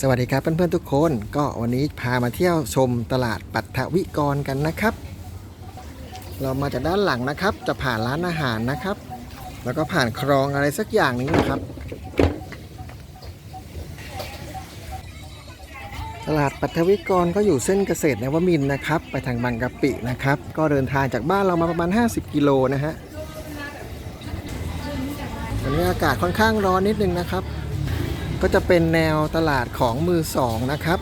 สวัสดีครับเพื่อนๆทุกคนก็วันนี้พามาเที่ยวชมตลาดปัทวิกรกันนะครับ เรามาจากด้านหลังนะครับ จะผ่านร้านอาหารนะครับ แล้วก็ผ่านคลองอะไรสักอย่างนึงนะครับ ตลาดปัทวิกรก็อยู่เส้นเกษตรนวมินนะครับ ไปทางบางกะปินะครับ ก็เดินทางจากบ้านเรามาประมาณ 50 กิโลนะฮะวันนี้อากาศค่อนข้างร้อนนิดนึงนะครับ ก็จะเป็นแนวตลาดของมือสองนะครับ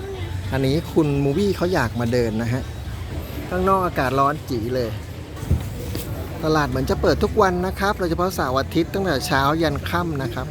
อันนี้คุณมูวี่เขาอยากมาเดินนะฮะ ข้างนอกอากาศร้อนจีเลย ตลาดเหมือนจะเปิดทุกวันนะครับ โดยเฉพาะเสาร์อาทิตย์ตั้งแต่เช้ายันค่ำนะครับ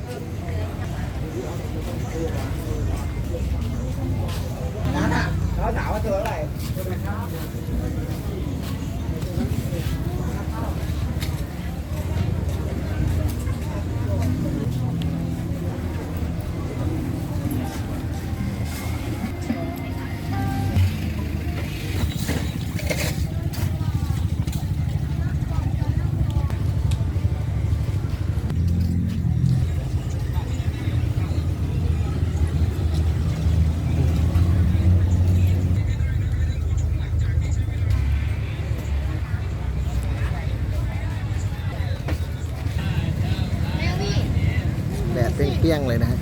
เปรี้ยงๆเลยนะฮะ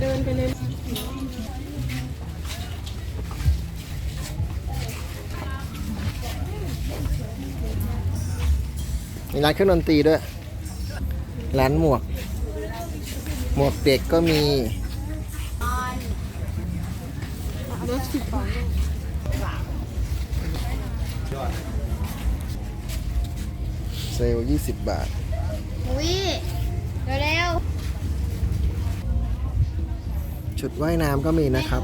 เดินไปเลยมีร้านเครื่องดนตรีด้วย ร้านหมวก หมวกเด็กก็มีรถสิบบาทเซลล์20บาทวิเร็วชุดว่ายน้ำก็มีนะครับ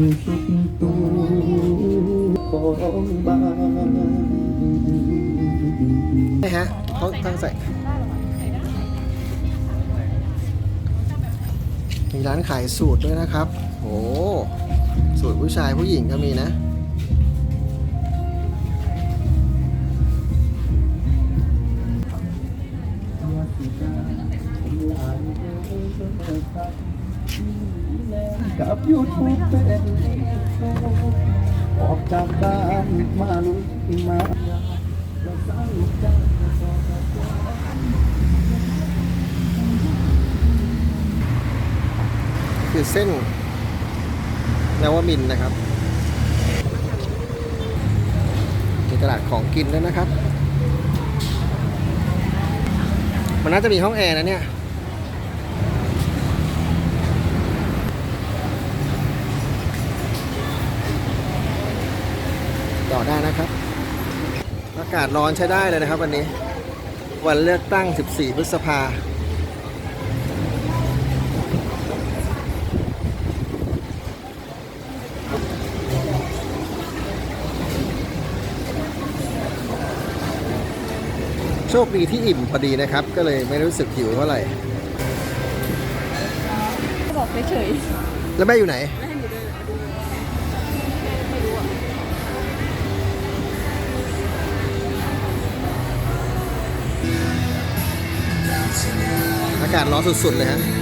นี่ฮะเขาตั้งใส่มีร้านขายสูตรด้วยนะครับโอ้สูตรผู้ชายผู้หญิงก็มีนะ กับยูทูบเป็นออกจากบ้านมาลุยมาคือเส้นนวมินนะครับมีตลาดของกินด้วยนะครับ มันน่าจะมีห้องแอร์นะเนี่ย ต่อได้นะครับ อากาศร้อนใช้ได้เลยนะครับ วันนี้ วันเลือกตั้ง 14 พฤษภาโชคดีที่อิ่มพอดีนะครับ ก็เลยไม่รู้สึกหิวเท่าไหร่ บอกเฉยแล้วแม่อยู่ไหนากาศร้อนสุดๆเลยฮะ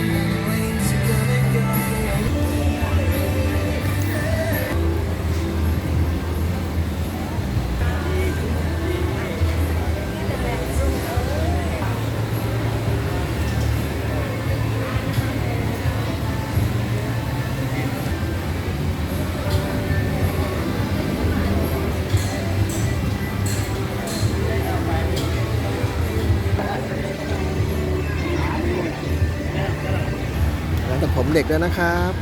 มเด็กด้วยนะครับ